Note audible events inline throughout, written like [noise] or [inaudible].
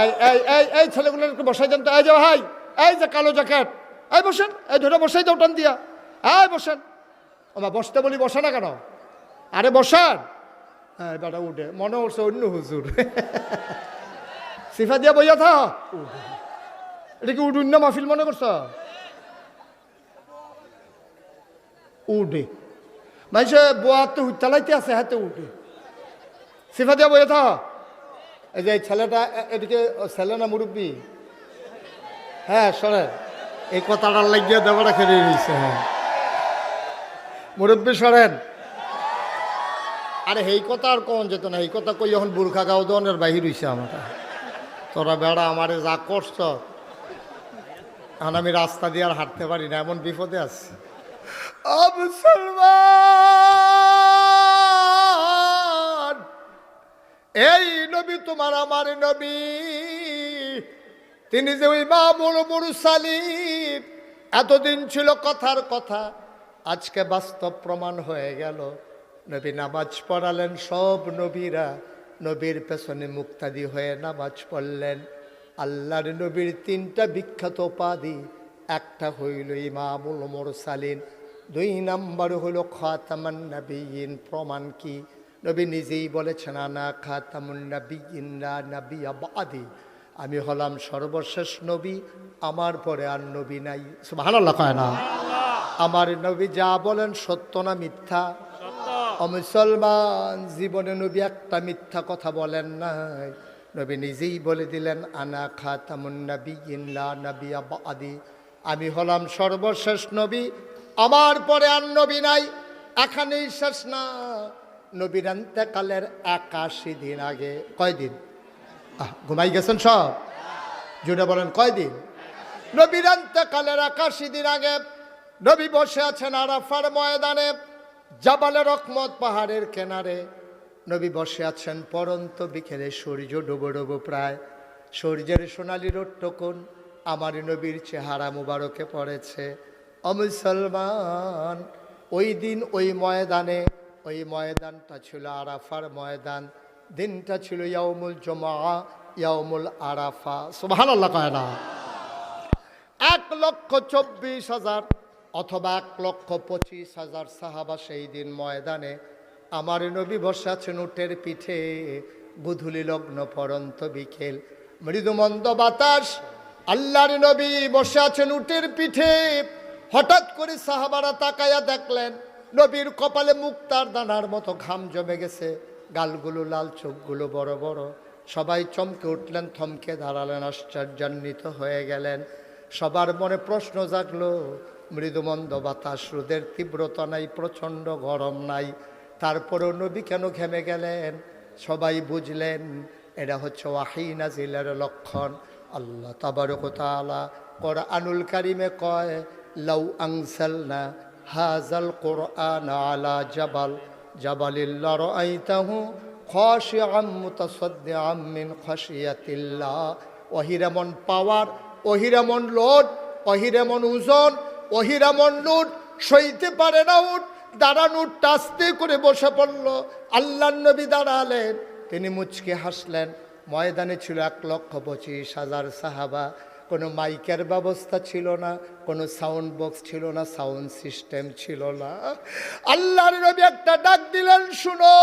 এই এই এই ছেলেগুলোর একটু বসাই দেন তো। এই যে ভাই এই যে কালো জ্যাকেট। এই বসেন, এই ধরে বসাই দাও টান দিয়া। এই বসেন। ওমা বসতে বলি বসে না কেন? আরে বসান। হ্যাঁ বেটা উঠে। মনে হচ্ছে অন্য হুজুর। সিফা দিয়া বইয়া থা। এটা কি উঠুন না মাহফিল মনে করছ? উঠে। মানুষে বোয়াতে উত্তালাইতে আছে, হাতে উঠে। সিফা দিয়া বইয়া থা। এই যে ছেলেটা এদিকে ছেলে না মুরব্বী? হ্যাঁ সরে এই কথাটা লাগিয়ে দেওয়াটা খেয়ে নিয়েছে হ্যাঁ। মুরব্বী সরেন আরে এই কথা আর কখন যেত না এই কথা কই এখন বুর্খা গাও দনের বাহির হইছে আমার তোরা বেড়া আমারে যা করছ, এখন আমি রাস্তা দিয়ে আর হাঁটতে পারি না, এমন বিপদে আছি। এই নবী তোমার আমার নবী। তিনি যে ওই মামুল মুরসালিম এতদিন ছিল কথার কথা, আজকে বাস্তব প্রমাণ হয়ে গেল। নবী নামাজ পড়ালেন সব নবীরা, নবীর পেছনে মুক্তাদি হয়ে নামাজ পড়লেন। আল্লাহর নবীর তিনটা বিখ্যাত উপাধি, একটা হইল ইমামুল মুরসালিন, দুই নাম্বার হলো খাতামান নবীন, প্রমাণ কি? নবী নিজেই বলেছেন আনা খাতামুন নবীন না নবী আবাদি আমি হলাম সর্বশেষ নবী আমার পরে আর নবী নাই। ভালো কয় না? আমার নবী যা বলেন সত্য না মিথ্যা? মুসলমান জীবনে নবী একটা মিথ্যা কথা বলেন নাই। নবী নিজেই বলে দিলেন আনা খাতামুন নবী ইল্লা নবী আদি আমি হলাম সর্বশেষ নবী আমার পরে আর নবী নাই। এখানেই শেষ না। নবীর কালের একাশি দিন আগে কয়দিন ঘুমাই গেছেন সব? জুড়ে বলেন কয়দিন নবীর কালের একাশি দিন আগে নবী বসে আছেন আরাফার ময়দানে, জাবালে রকমত পাহাড়ের কেনারে। নবী বসে আছেন পরন্ত বিকেলে, সূর্য ডুবো ডুবো প্রায়। সূর্যের সোনালি রোট্টকুন আমার নবীর চেহারা মুবারকে পড়েছে। অমুসলমান ওই দিন ওই ময়দানে ওই ময়দানটা ছিল আরাফার ময়দান। দিনটা ছিল ইয়াউমুল জমা ইয়াউমুল আরাফা। সুবহান আল্লাহ কয় না। এক লক্ষ চব্বিশ হাজার অথবা এক লক্ষ পঁচিশ হাজার সাহাবা সেই দিন ময়দানে আমার নবী বসে আছেন উটের পিঠে বুধুলি লগ্ন পরন্ত বিকেল। মৃদুমন্দ বাতাস, আল্লাহর নবী বসে আছেন উটের পিঠে। হঠাৎ করে সাহাবারা তাকায়া দেখলেন নবীর কপালে মুক্তার দানার মতো ঘাম জমে গেছে। গালগুলো লাল, চোখগুলো বড় বড়। সবাই চমকে উঠলেন, থমকে দাঁড়ালেন, আশ্চর্যান্বিত হয়ে গেলেন। সবার মনে প্রশ্ন জাগলো, মৃদুমন্দ বাতাস, রোদের তীব্রতা নাই, প্রচণ্ড গরম নাই। তারপরেও নবী কেন ঘেমে গেলেন? সবাই বুঝলেন এটা হচ্ছে ওয়াহি নাজিলের লক্ষণ। আল্লাহ তাবারকতালা কোরআনুল কারিমে কয়, লাউ আংসালনা হাজাল কোরআন আলা জাবাল, জাবালিল্লা রাআইতাহু খাশিআম মুতাসাদ্দিআম মিন খাশিয়াতিল্লাহ। ওহিরামন পাওয়ার ওহিরামন লোড, অহিরামন ওজন, অহিরামন লুট, সইতে পারে না উঠ দাঁড়ান উঠ আস্তে করে বসে পড়ল। আল্লাহ নবী দাঁড়ালেন, তিনি মুচকে হাসলেন। ময়দানে ছিল এক লক্ষ পঁচিশ হাজার সাহাবা। কোনো মাইকের ব্যবস্থা ছিল না, কোনো সাউন্ড বক্স ছিল না সাউন্ড সিস্টেম ছিল না। আল্লাহর নবী একটা ডাক দিলেন, শুনো।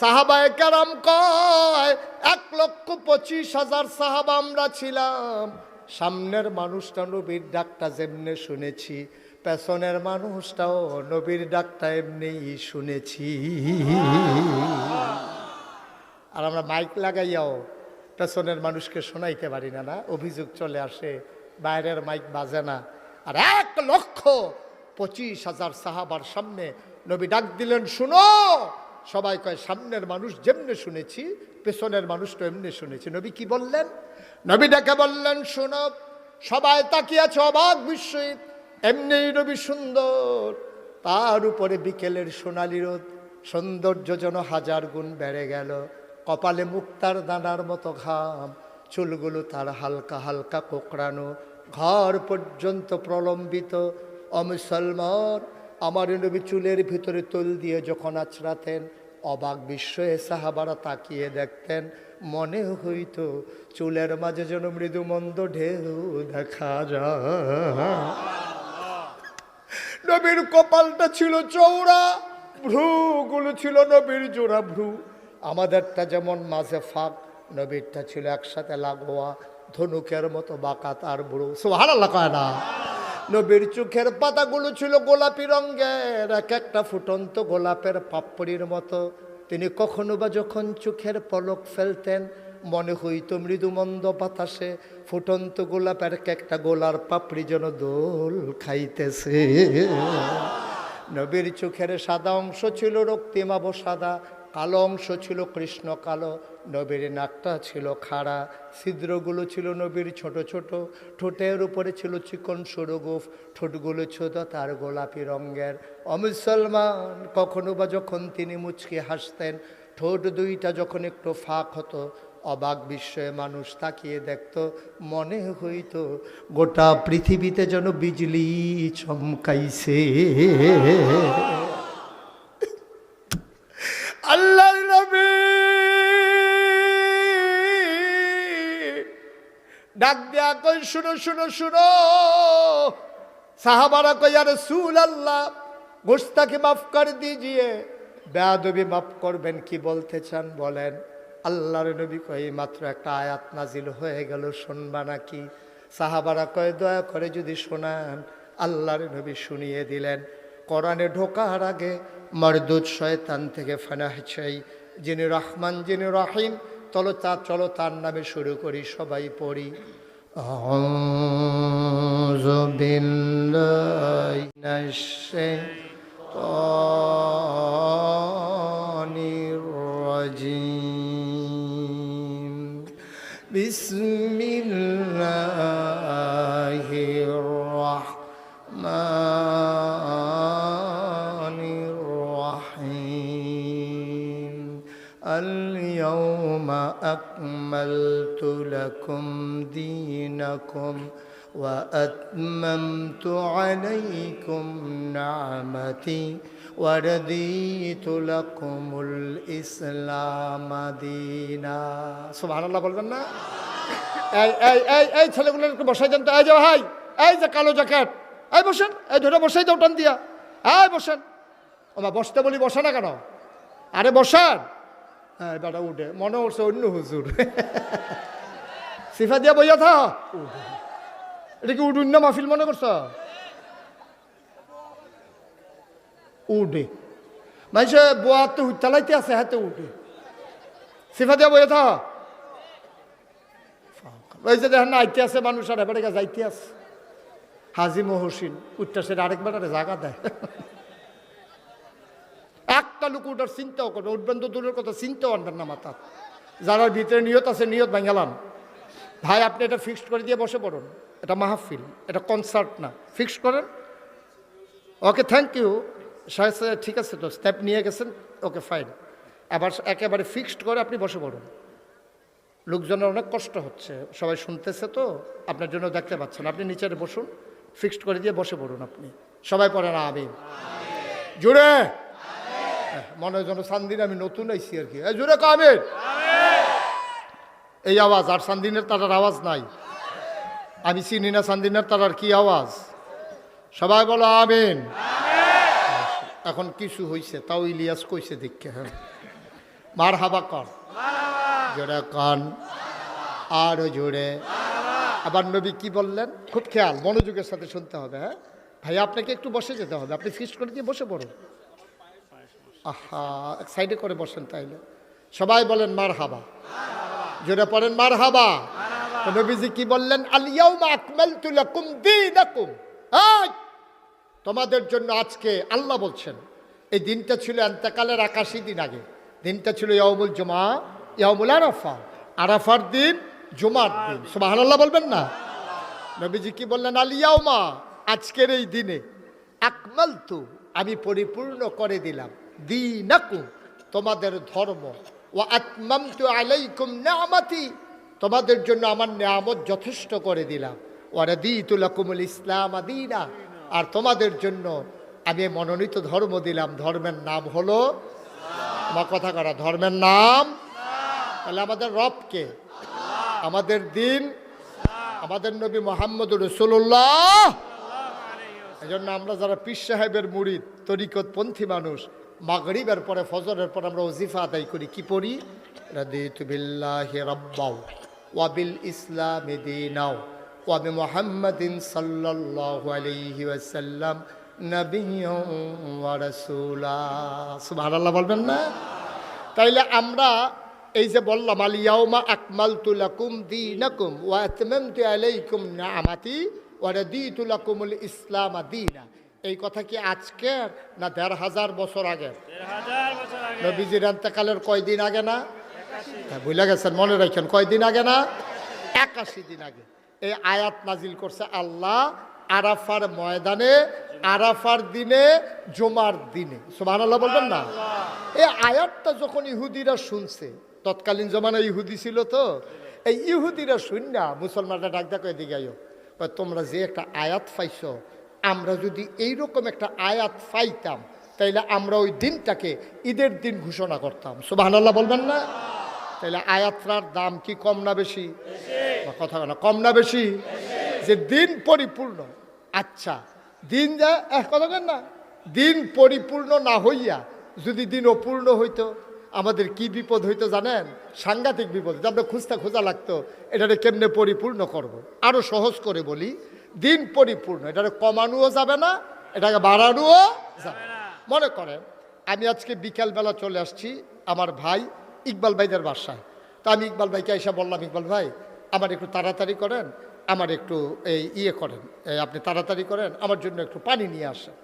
সাহাবায় কারাম কয়, এক লক্ষ পঁচিশ হাজার সাহাবা আমরা ছিলাম। সামনের মানুষটা নবীর ডাকটা যেমনে শুনেছি, পেছনের মানুষটাও নবীর ডাকটা এমনিই শুনেছি। আর আমরা মাইক লাগাইয়াও পেছনের মানুষকে শোনাইতে পারি না না। অভিযোগ চলে আসে, বাইরের মাইক বাজে না। আর এক লক্ষ পঁচিশ হাজার সাহাবার সামনে নবী ডাক দিলেন, শুনো! সবাই কয়, সামনের মানুষ যেমনে শুনেছি, পেছনের মানুষটা এমনি শুনেছি। নবী কি বললেন? নবী ডাকে বললেন, শুনো, সবাই তাকিয়েছে অবাক বিস্ময়িত এমনি নবী সুন্দর। তার উপরে বিকেলের সোনালি রোদ। সৌন্দর্য যেন হাজার গুণ বেড়ে গেল। কপালে মুক্তার দানার মতো ঘাম, চুলগুলো তার হালকা হালকা কোকড়ানো, ঘর পর্যন্ত প্রলম্বিত। অমুসলমান আমার নবী চুলের ভিতরে তুল দিয়ে যখন আছড়াতেন, অবাক বিস্ময়ে সাহাবারা তাকিয়ে দেখতেন, মনে হইতো চুলের মাঝে যেন মৃদু মন্দ ঢেউ দেখা যায়। নবীর কপালটা ছিল চৌড়া ভ্রুগুলো ছিল নবীর জোড়া ভ্রু। আমাদেরটা যেমন মাঝে ফাঁক, নবীরটা ছিল একসাথে লাগোয়া, ধনুকের মতো বাঁকা তার ভ্রু সোহার কয় না। নবীর চোখের পাতাগুলো ছিল গোলাপি রঙের, এক একটা ফুটন্ত গোলাপের পাপড়ির মতো। তিনি কখনো বা যখন চোখের পলক ফেলতেন, মনে হইতো মৃদুমন্দ বাতাসে ফুটন্ত গোলাপের এক একটা গোলার পাপড়ি যেন দোল খাইতেছে। নবীর চোখের সাদা অংশ ছিল রক্তিমাব সাদা কালো অংশ ছিল কৃষ্ণ কালো, নবীর নাকটা ছিল খাড়া, ছিদ্রগুলো ছিল নবীর ছোট ছোট, ঠোঁটের উপরে ছিল চিকন সরুগুফ, ঠোঁটগুলো ছোট, তার গোলাপি রঙের। অমুসলমান কখনো বা যখন তিনি মুচকি হাসতেন, ঠোঁট দুইটা যখন একটু ফাঁক হতো, অবাক বিস্ময়ে মানুষ তাকিয়ে দেখত, মনে হইতো, গোটা পৃথিবীতে যেন বিজলি চমকাইছে। আল্লাহ ডাক দেয়া কই, শুনো শুনো শুনো। সাহাবারা কই, আর সুল আল্লাহ গোস্তাকে মাফ করে দিজিয়ে বেয়াদবি মাফ করবেন কি বলতে চান বলেন? আল্লাহর নবী কই মাত্র একটা আয়াত নাজিল হয়ে গেল, শুনবা নাকি? সাহাবারা কয় দয়া করে যদি শোনান। আল্লাহর নবী শুনিয়ে দিলেন। কোরআনে ঢোকার আগে মরদুদ শয়তান থেকে ফানাহ চাই। যিনি রহমান, যিনি রহিম, চলো তা, চলো তার নামে শুরু করি, সবাই পড়ি। বিশ دينكم وأتممت عليكم نعمتي ورديت لكم الإسلام دينا سبحان الله বলবেন না এই এই এই এই ছেলেগুলো একটু বসাই দেন তো এই যে ভাই এই যে কালো জ্যাকেট এই বসেন এই ধরে বসাই দাও টান দিয়া এই বসেন ওমা বসতে বলি বসে না কেন আরে বসান হ্যাঁ বেটা উঠে মনে হচ্ছে অন্য হুজুর [laughs] সিফা দিয়া বইয়া থা। এটা কি উঠুন না মাহফিল মনে করছ? উঠে মানুষে বোয়ার তো চালাইতে আছে হাতে উঠে সিফা দিয়া বইয়া থা। ওই যে দেখেন আইতে আছে মানুষ আর এবারে যাইতে আছে। হাজি মহসিন উত্তাসের আরেকবার জায়গা দেয়। একটা লোক ওটার চিন্তাও করবে উঠবেন তো দূরের কথা, চিন্তাও আনবেন না মাথা। যারা ভিতরে নিয়ত আছে, নিয়ত ভাঙালাম ভাই, আপনি এটা ফিক্সড করে দিয়ে বসে পড়ুন। এটা মাহফিল, এটা কনসার্ট না। ফিক্সড করেন। ওকে থ্যাংক ইউ সাহেব ঠিক আছে তো স্টেপ নিয়ে গেছেন। ওকে ফাইন আবার একেবারে ফিক্সড করে আপনি বসে পড়ুন। লোকজনের অনেক কষ্ট হচ্ছে। সবাই শুনতেছে তো, আপনার জন্য দেখতে পাচ্ছেন। আপনি নিচে বসুন। ফিক্সড করে দিয়ে বসে পড়ুন আপনি। সবাই পড়েন আমি জুড়ে! মনে হয় যেন সান্দিন আমি নতুন আইসি আর কি। জুড়ে কামের এই আওয়াজ, আর সান্দিনের তারার আওয়াজ নাই। আমি চিনি না সান্দিনের তারার কি আওয়াজ। সবাই বলো আমিন। এখন কিছু হইছে, তাও ইলিয়াস কইছে দেখে হ্যাঁ। মার হাবা কর। জোরে কান। আর জোরে। আবার নবী কি বললেন? খুব খেয়াল, মনোযোগের সাথে শুনতে হবে হ্যাঁ। ভাই আপনাকে একটু বসে যেতে হবে, আপনি ফিক্সড করে দিয়ে বসে পড়ুন। আহা, এক সাইডে করে বসেন তাইলে। সবাই বলেন মার হাবা জোরে পড়েন মার হাবা নবীজি কি বললেন তোমাদের জন্য আজকে আল্লাহ বলছেন, এই দিনটা ছিল এন্তেকালের আকাশি দিন আগে। দিনটা ছিল ইয়ামুল জমা ইয়ামুল আরাফা। আরাফার দিন, জুমার দিন। সুবাহান আল্লাহ বলবেন না? নবীজি কি বললেন আলিয়াউমা আজকের এই দিনে আকমাল তু আমি পরিপূর্ণ করে দিলাম। দিনাকুম, তোমাদের ধর্ম ও আত্মামতু আলাইকুম নামাতি তোমাদের জন্য আমার নিয়ামত যথেষ্ট করে দিলাম। ওরা দিতুলাকুমুল ইসলাম আদিনা আর তোমাদের জন্য আমি মনোনীত ধর্ম দিলাম। ধর্মের নাম হলো, আমার কথা করা, ধর্মের নাম। তাহলে আমাদের রবকে আমাদের দিন? আমাদের নবী মোহাম্মদ রসুল্লাহ এই জন্য আমরা যারা পীর সাহেবের মুড়িদ, তরিকতপন্থী মানুষ মাগরিবের পরে, ফজরের পর আমরা ওজিফা আদায় করি। কি পড়ি? রাদিতু বিল্লাহি রাব্বাও, ওয়া বিল ইসলামি দীনাও, ওয়া সাল্লাল্লাহু আলাইহি ওয়াসাল্লাম, নাবিয়্যান ওয়া রাসূলা। সুবহানাল্লাহ বলবেন না? তাইলে আমরা এই যে বললাম আলিয়াউমা আকমালতু লাকুম দীনাকুম ওয়া আতমামতু আলাইকুম নিআমাতি ওয়া রাদিতু লাকুমুল ইসলাম দীনা। এই কথা কি আজকের না দেড় হাজার বছর আগে? নবীজির কয়দিন আগে না? ভুলে গেছেন মনে রাখেন কয়দিন আগে না? একাশি দিন আগে। এই আয়াত নাজিল করছে আল্লাহ আরাফার ময়দানে আরাফার দিনে জুমার দিনে। সুবহান আল্লাহ বলবেন না? এই আয়াতটা যখন ইহুদিরা শুনছে তৎকালীন জমানায় ইহুদি ছিল তো এই ইহুদিরা শুন না মুসলমানরা ডাক ডাক এদিকে তোমরা যে একটা আয়াত পাইছো আমরা যদি এইরকম একটা আয়াত পাইতাম তাইলে আমরা ওই দিনটাকে ঈদের দিন ঘোষণা করতাম। সুবহানাল্লাহ বলবেন না? তাইলে আয়াতটার দাম কি কম না বেশি? কথা না কম না বেশি? যে দিন পরিপূর্ণ। আচ্ছা দিন যা এক কথা বলেন না? দিন পরিপূর্ণ না হইয়া যদি দিন অপূর্ণ হইতো আমাদের কি বিপদ হইতো জানেন? সাংঘাতিক বিপদ। যে আমরা খুঁজতে খোঁজা লাগতো এটাকে কেমনে পরিপূর্ণ করব। আরও সহজ করে বলি দিন পরিপূর্ণ। এটাকে কমানোও যাবে না এটাকে বাড়ানোও যাবে না। মনে করেন আমি আজকে বিকালবেলা চলে আসছি আমার ভাই ইকবাল ভাইদের বাসায়। তা আমি ইকবাল ভাইকে এসে বললাম ইকবাল ভাই আমার একটু তাড়াতাড়ি করেন আমার একটু এই ইয়ে করেন আপনি তাড়াতাড়ি করেন আমার জন্য একটু পানি নিয়ে আসেন।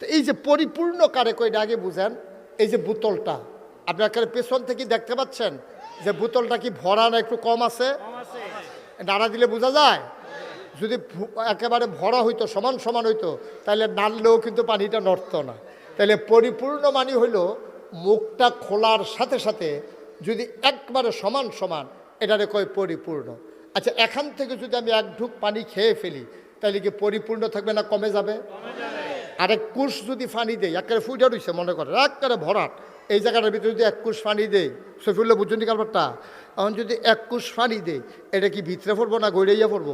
তো এই যে পরিপূর্ণ কারে কইটা আগে বুঝেন এই যে বোতলটা আপনার এখানে পেছন থেকে দেখতে পাচ্ছেন যে বোতলটা কি ভরা না একটু কম আছে। নাড়া দিলে বোঝা যায়? যদি একেবারে ভরা হইতো, সমান সমান হইতো তাহলে নাড়লেও কিন্তু পানিটা নড়তো না। তাহলে পরিপূর্ণ মানি হইল মুখটা খোলার সাথে সাথে যদি একবারে সমান সমান, এটারে কয় পরিপূর্ণ। আচ্ছা এখান থেকে যদি আমি এক ঢুক পানি খেয়ে ফেলি তাহলে কি পরিপূর্ণ থাকবে না কমে যাবে? আর এক কুশ যদি পানি দেয় একেবারে ফুটে রইছে মনে করে একেবারে ভরাট, এই জায়গাটার ভিতরে যদি এক কুশ পানি দেয় সফিউল্লাহ, বুঝছেন নি কারবারটা এখন যদি এক কুশ পানি দেয় এটা কি ভিতরে পড়ব না গড়াইয়া পড়ব?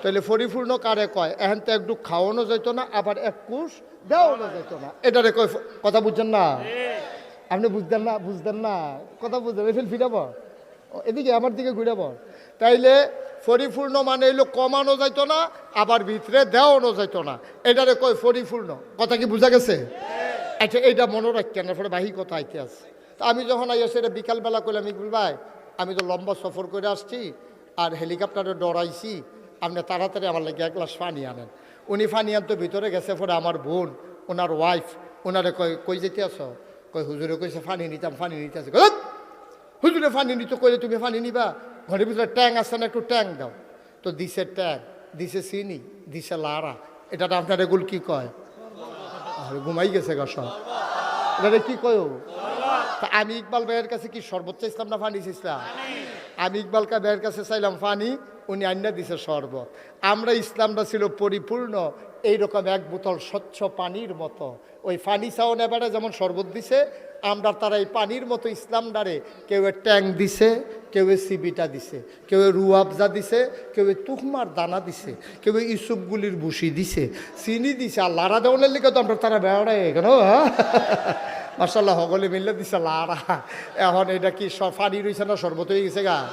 তাহলে পরিপূর্ণ কারে কয়? এখন তো একটু খাওয়ানো যেত না, আবার এক কুশ দেওয়ানো যেত না। এটারে কয় কথা বুঝছেন না? আপনি বুঝতেন না বুঝতেন না। কথা বুঝতেন এফিল ফিরাব এদিকে আমার দিকে ঘুরাব তাইলে পরিপূর্ণ মানে এলো কমানো যাইতো না, আবার ভিতরে দেওয়ানো যাইতো না। এটারে কয় পরিপূর্ণ। কথা কি বোঝা গেছে? আচ্ছা এইটা মনে রাখতেন এরপরে বাহি কথা আইতে আছে। তা আমি যখন আই আসে এটা বিকালবেলা করলাম ইকবুল ভাই, আমি তো লম্বা সফর করে আসছি, আর হেলিকপ্টারে ডরাইছি আপনি তাড়াতাড়ি আমার লাগে এক গ্লাস পানি আনেন। উনি পানি আনতো ভিতরে গেছে পরে আমার বোন ওনার ওয়াইফ ওনারে কই কই যেতে আসো কই হুজুরে কইছে পানি নিতাম পানি নিতে আছে। কই, "ধ্যাৎ, হুজুরে পানি নিতে কইলে তুমি পানি নিবা? ঘরের ভিতরে ট্যাং আছে না একটু ট্যাং দাও। তো দিছে ট্যাং দিছে চিনি দিছে লারা এটা আপনার এগুলো কি কয়? ঘুমাই গেছে গা সব। এটা কি কয় তা আমি ইকবাল ভাইয়ের কাছে কি সর্বোচ্চ ইসলাম না পানি চাইছিলাম আমি ইকবাল কা ভাইয়ের কাছে চাইলাম পানি উনি আন্না দিছে শরবত। আমরা ইসলামটা ছিল পরিপূর্ণ, এইরকম এক বোতল স্বচ্ছ পানির মতো। ওই পানি চাও নেবারে যেমন শরবত দিছে, আমরা তারা এই পানির মতো ইসলাম ডারে কেউ ট্যাং দিছে, কেউ সিবিটা দিছে, কেউ রুয়াবজা দিছে, কেউ তুকমার দানা দিছে, কেউ ইসুপগুলির ভুসি দিছে, চিনি দিছে। আর লারা দেওয়ানের লিখে তো আমরা তারা বেড়ায় কেন মার্শাল্লাহ সকলে মিললে দিছে লারা এখন এটা কি পানি রয়েছে না শরবত হয়ে গেছে গা?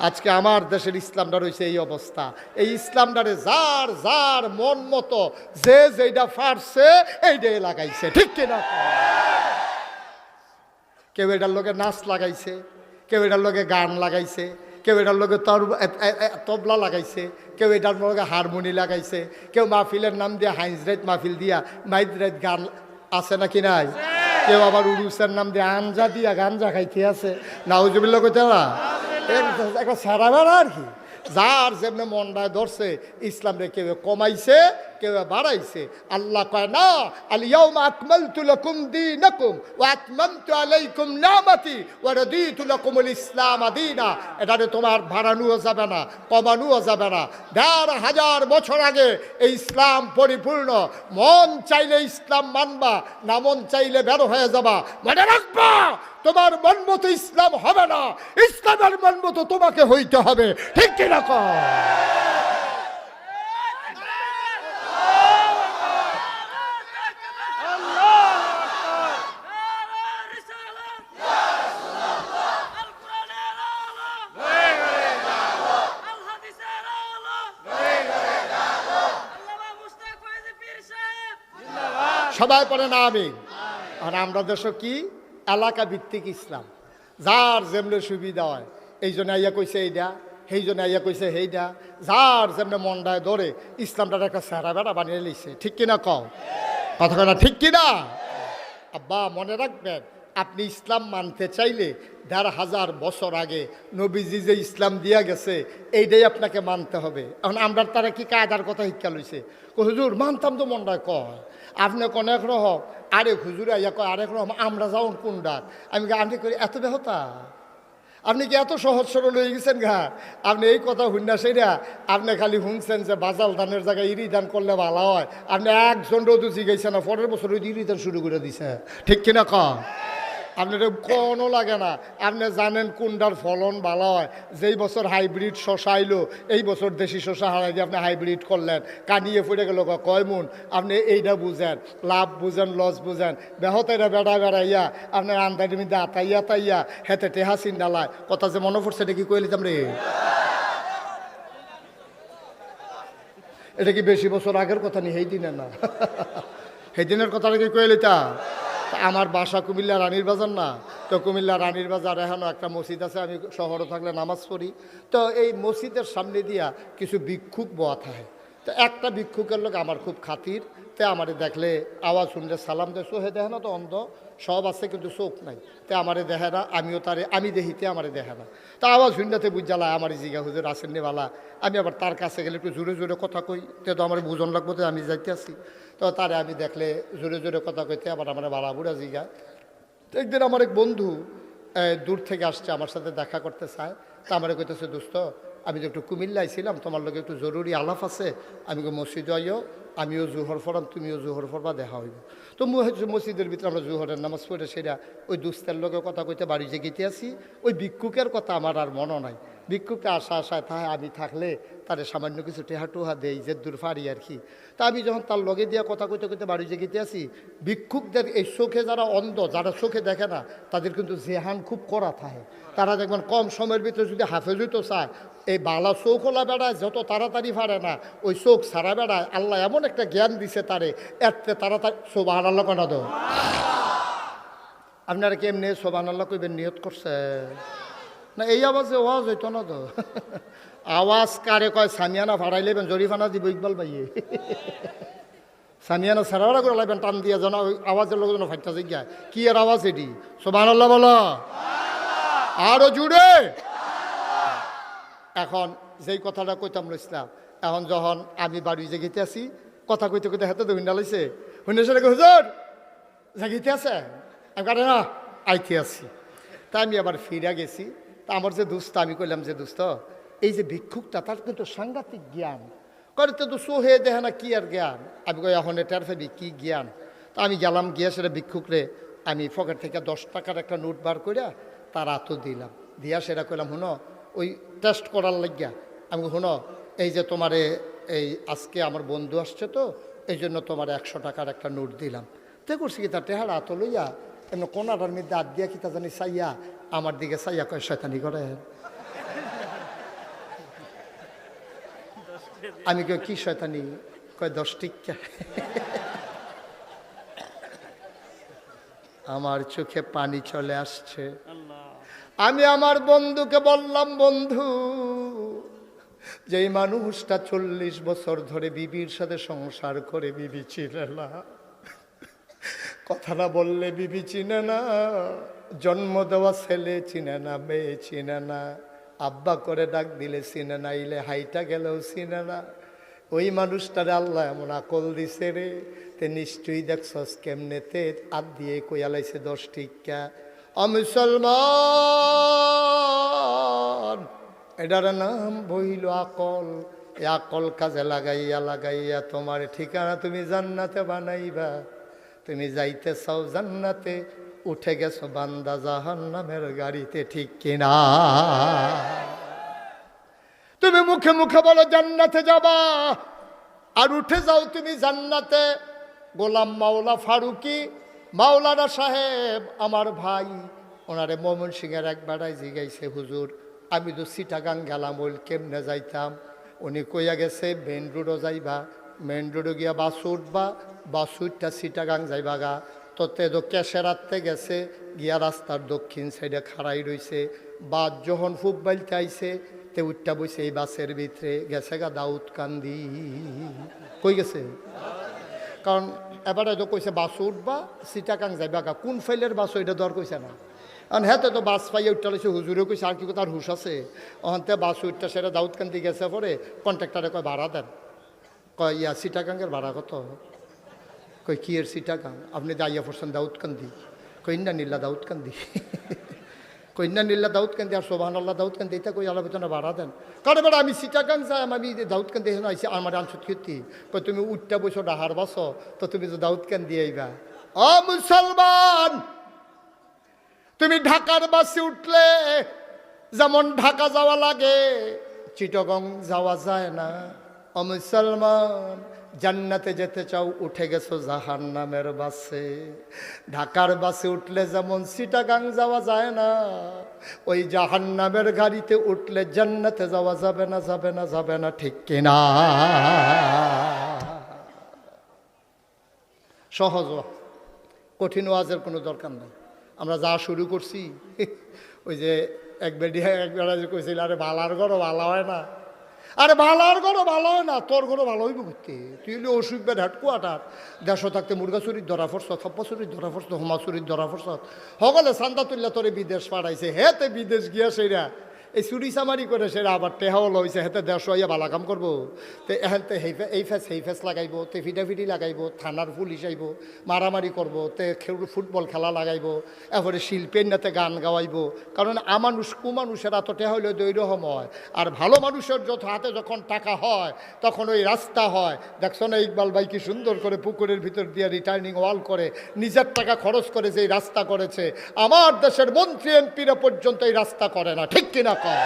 আজকে আমার দেশের ইসলামটা রয়েছে এই অবস্থা। এই ইসলামটারে যার যার মন মতো, যে যেটা ফারছে এইটাই লাগাইছে। ঠিক কিনা কেউ এটার লগে নাচ লাগাইছে, কেউ এটার লগে গান লাগাইছে, কেউ এটার এ- তবলা লাগাইছে, কেউ এটার লগে হারমোনি লাগাইছে, কেউ মাহফিলের নাম দিয়ে হাইজরাইত মাহফিল দিয়া মাইজরাইত গান আছে নাকি নাই? কেউ আবার উরুসের নাম দিয়ে আঞ্জা দিয়া গাঞ্জা খাইতে আছে। নাউজুবিল্লা কইতে না একটা সারা বেড়া আর কি। যার যেমনি মনটায় ধরছে ইসলামরে কেউ কমাইছে কেউ বাড়াইছে। আল্লাহ কয়, না আলিয়াউমা আকমালতু লাকুম দীনাকুম ওয়া আতমামতু আলাইকুম নিয়ামতি ওয়া রাদিতু লাকুমুল ইসলাম দীনা। এটারে তোমার বাড়ানোও যাবে না, কমানোও যাবে না। দেড় হাজার বছর আগে এই ইসলাম পরিপূর্ণ। মন চাইলে ইসলাম মানবা, না মন চাইলে বের হয়ে যাবা। মনে রাখবা, তোমার মন মতো ইসলাম হবে না। ইসলামের মন মতো তোমাকে হইতে হবে। ঠিক কিনা সবাই পড়ে না আমি আর আমরা দেশ কি? এলাকা ভিত্তিক ইসলাম। যার যেমনি সুবিধা হয়, এই জন্য আইয়া কইছে এইটা সেই জন্য আইয়া কইছে সেইটা যার যেমনি মন্ডায় ধরে, ইসলামটার একটা সেরা বেড়া বানিয়ে লিছে ঠিক কিনা কও? কথা কথা ঠিক কিনা? আব্বা, মনে রাখবেন, আপনি ইসলাম মানতে চাইলে দেড় হাজার বছর আগে নবীজি যে ইসলাম দিয়া গেছে এইটাই আপনাকে মানতে হবে। এখন আমরা তারা কি কায়দার কথা শিক্ষা লইছে? হুজুর, মানতাম তো মনটা কয়? আপনি কোন এক রকম আরে হুজুর আইয়া আরেক রকম আমরা যাও কোন ডাক? আমি আপনি করি, এত বেহতা? আপনি কি এত সহজ সরল হয়ে গেছেন ঘা আপনি এই কথা শুননা সেরা আপনি খালি শুনছেন যে বাজাল ধানের জায়গায় ইরি ধান করলে ভালো হয়। আপনি একজন রোদু জিগাইছে না, পরের বছর ইরি ধান শুরু করে দিছে। ঠিক কিনা কম আপনার কোনো লাগে না। আপনি জানেন কোনটার ফলন ভালো হয়। যেই বছর হাইব্রিড শশা আইলো, এই বছর দেশি শশা হারাই দিয়ে আপনি হাইব্রিড করলেন। কানিয়ে ফুটে গেল কয় মুন? আপনি এইটা বুঝেন, লাভ বুঝেন, লস বুঝেন। বেহতেরা বেড়া বেড়াইয়া, আপনার আন্দারি মধ্যে আতাইয়া তাইয়া হেতে টেহা চিন্ডালায় কথা যে মনে পড়ছে, এটা কি কইলি রে? এটা কি বেশি বছর আগের কথা নি? সেই দিনে না। সেই দিনের কথাটা কি কইলি তা তা আমার বাসা কুমিল্লা রানীর বাজার না। তো কুমিল্লা রানীর বাজার এখনও একটা মসজিদ আছে, আমি শহরে থাকলে নামাজ পড়ি। তো এই মসজিদের সামনে দিয়া কিছু ভিক্ষুক বয়া থাকে তো একটা বিক্ষুকের লোক আমার খুব খাতির তে আমারে দেখলে আওয়াজ শুনলে সালাম দে সোহে দেখে না তো অন্ধ? সব আছে কিন্তু চোখ নাই। তে আমারে দেখে না, আমিও তারে, আমি দেখিতে আমারে দেখে না। তা আওয়াজ শুনতে বুঝালা আমার জিগা হুজুর আসেননি বালা? আমি আবার তার কাছে গেলে একটু জোরে জোরে কথা কই, তে তো আমার বুঝন লাগবো তো আমি যাইতে আসি। তো তারে আমি দেখলে জোরে জোরে কথা কইতে আবার আমার বালা বুড়া জিগা একদিন আমার এক বন্ধু দূর থেকে আসছে, আমার সাথে দেখা করতে চায়। তা আমার কইতেছে, দোস্ত আমি তো একটু কুমিল্লায় ছিলাম, তোমার লোক একটু জরুরি আলাপ আছে, আমি মসজিদ আইও, আমিও জোহর ফরাম তুমিও জোহর ফরবা দেখা হইব। তো মসজিদের ভিতরে আমরা জোহরের নামাজ পড়ে সেটা ওই দুস্তের লোকের কথা কইতে বাড়ি যে গেতে আসি, ওই ভিক্ষুকের কথা আমার আর মনে নাই। ভিক্ষুককে আশা আশায় তাই আমি থাকলে তারে সামান্য কিছু টেহা টুহা দেই, যে দূর ফারি আর কি। তা আমি যখন তার লগে দিয়ে কথা কইতে কইতে বাড়ি যে গীতে আসি, ভিক্ষুকদের এই চোখে যারা অন্ধ, যারা চোখে দেখে না, তাদের কিন্তু জেহান খুব করা থাকে। তারা দেখবেন কম সময়ের ভিতরে যদি হাফেজ হইতে চায়, এই বালা চোখলা বেড়ায় যত তাড়াতাড়ি পারে না, ওই চোখ সারা বেড়ায়, আল্লাহ এমন একটা জ্ঞান দিছে তারে এতে তাড়াতাড়ি সোবাহ আল্লাহ কেন দো আপনারা কি এমনি আল্লাহ কইবেন, নিয়ত করছে? না, এই আওয়াজে ওয়াজ হইতো না তো। আওয়াজ কারে কয়, সামিয়ানা ভাড়াই লেবেন জরিফানা দিব, ইকবাল ভাইয়ে। সামিয়ানা সারারা করে লাগবেন টান দিয়ে যেন ওই আওয়াজের লোক যেন ফাইটা জিজ্ঞায় কি এর আওয়াজ এটি? সোবান আল্লাহ বলো। আরও জুড়ে এখন যেই কথাটা কইতাম ইসলাম এখন যখন আমি বাড়ি জেগেতে আছি, কথা কইতে কইতে হাতে তো হুন্ডা লইছে। হুন্ডা হুজুর? জাগিতে আছে? আমি কাটে না, আইতে আছি। তা আমি আবার ফিরে গেছি। তা আমার যে দুস্থ আমি কইলাম যে দুস্থ এই যে ভিক্ষুকটা, তার কিন্তু সাংঘাতিক জ্ঞান। করে তো তো সোহে দেখে না কি আর জ্ঞান? আমি কই, এখন এটার ফেবি কি জ্ঞান? তা আমি গেলাম, গিয়ে সেটা ভিক্ষুকরে আমি পকেট থেকে দশ টাকার একটা নোট বার করিয়া তার আত দিলাম। দিয়া সেটা কইলাম শুনো ওই টেস্ট করার লাগিয়া, আমি শুনো এই যে তোমারে, এই আজকে আমার বন্ধু আসছে তো, এই জন্য তোমার একশো টাকার একটা নোট দিলাম। তে করছি কি, তার টেহারা আত লইয়া, এমন কোনাটার মধ্যে হাত দিয়া কি তা জানি চাইয়া আমার দিকে চাইয়া কয় শয়তানি করে। আমি কই কি শয়তানি? কয় দশ টিকা আমার চোখে পানি চলে আসছে। আমি আমার বন্ধুকে বললাম বন্ধু যেই মানুষটা চল্লিশ বছর ধরে বিবির সাথে সংসার করে বিবি না। কথাটা বললে বিবি চিনে না, জন্ম দেওয়া ছেলে চিনে না, মেয়ে চিনে না, আব্বা করে ডাক দিলে চিনে না, ইলে হাইটা গেলেও চিনে না। ওই মানুষটারে আল্লাহ এমন আকল দিছে রে, তে নিশ্চয়ই দেখছস কেমনেতে আর দিয়ে কইয়ালাইছে দশ টিকা অমুসলমান এটার নাম বইল আকল। এ আকল কাজে লাগাইয়া লাগাইয়া তোমার ঠিকানা তুমি জান্নাতে বানাইবা। তুমি যাইতে চাও জান্নাতে, উঠে গেছো বান্দা জাহান নামের গাড়িতে, ঠিক কিনা? তুমি মুখে মুখে বলো, জান্নাতে যাবা। আর উঠে যাও তুমি জান্নাতে। গোলাম মাওলা ফারুকি, মাওলানা সাহেব, আমার ভাই, ওনারে মমন সিংয়ের এক বেড়ায় জিগাইছে, হুজুর, আমি তো সিটাগাং গেলাম, ওই কেমনে যাইতাম? উনি কইয়া গেছে মেন রোডও যাইবা। মেন রোডে গিয়া বাস উঠবা বাস উঠটা সিটাগাং যাইবা গা তোতে তো কেশেরাতে গেছে, গিয়া রাস্তার দক্ষিণ সাইডে খাড়াই রইছে। বাদ যখন ফুব বাইলতে আইছে, তে উঠটা বইছে এই বাসের ভিতরে, গেছে গা দাউদ কান্দি। কই গেছে? কারণ এবারে তো কইছে বাস উঠবা সিটাকাং যাইবা গা কোন ফাইলের বাস ওইটা দর কইছে না। কারণ হ্যাঁ তো বাস পাইয়ে উঠতে লাগছে হুজুরে কইছে, আর কি তার হুশ আছে? অহন্তে বাস উঠটা সেটা দাউদকান্দি গেছে পরে, কন্ট্রাক্টারে কয় ভাড়া দেন। কয়, ইয়া সিটাকাঙ্গের ভাড়া কত? কই কি এর সিটাকাং আপনি যাইয়া পড়ছেন দাউদকান্দি। কইন্যা নীলা দাউদকান্দি। কইন্যা নীলা দাউদকান্দি আর সোবাহান আল্লাহ দাউদকান্দি এটা কই আল্লাহ বেতনে ভাড়া দেন? কারণ এবার আমি সিটাগাং যাই, আমি দাউদকান্দি এখানে আইসি আমার আনসুত ক্ষতি। কই তুমি উঠটা বসো, ডাহার বাসো, তো তুমি তো দাউদকান্দি আইবা। অ, মুসলমান! তুমি ঢাকার বাসে উঠলে, যেমন ঢাকা যাওয়া লাগে, চিটগং যাওয়া যায় না। ও মুসলমান জান্নাতে যেতে চাও, উঠে গেছো জাহান নামের বাসে। ঢাকার বাসে উঠলে যেমন সিটাগাং যাওয়া যায় না, ওই জাহান নামের গাড়িতে উঠলে জান্নাতে যাওয়া যাবে না যাবে না যাবে না, ঠিক কিনা? সহজ। কঠিন ওয়াজের কোনো দরকার নেই। আমরা যা শুরু করছি, ওই যে একবার যে কইছিল, আরে ভালার ঘরও ভালো হয় না। আরে ভালার ঘরও ভালো হয় না, তোর ঘরও ভালো হইব করতে তুই হলে অসুখ বেড হেডকোয়ার্টার দেশ থাকতে মুরগা চুরির ধরা ফরসত, থপ্পা চুরির ধরা ফরসত, হোমা চুরির ধরা ফরসত। সকলে সান্দা তুললে তোরে বিদেশ পাঠাইছে, হেতে বিদেশ গিয়া সেইরা এই চুরি চামারি করে সেরা আবার টেহাও লইছে হেতে দেড়শো ইয়া বালা কাম করব। তে এহেনতে হেই এই ফেস সেই ফেস লাগাইব, তে ফিটাফিটি লাগাইব, থানার পুলিশ আইব, মারামারি করব, তে ফুটবল খেলা লাগাইব, এরপরে শিল্পের নাতে গান গাওয়াইব। কারণ আমানুষ, কুমানুষের এত টেহা হইলে দৈর সময় আর ভালো মানুষের যত হাতে যখন টাকা হয়, তখন ওই রাস্তা হয়। দেখছ না ইকবাল ভাই কি সুন্দর করে পুকুরের ভিতর দিয়ে রিটার্নিং ওয়াল করে, নিজের টাকা খরচ করে যে রাস্তা করেছে। আমার দেশের মন্ত্রী এমপিরা পর্যন্ত এই রাস্তা করে না, ঠিক কিনা? কর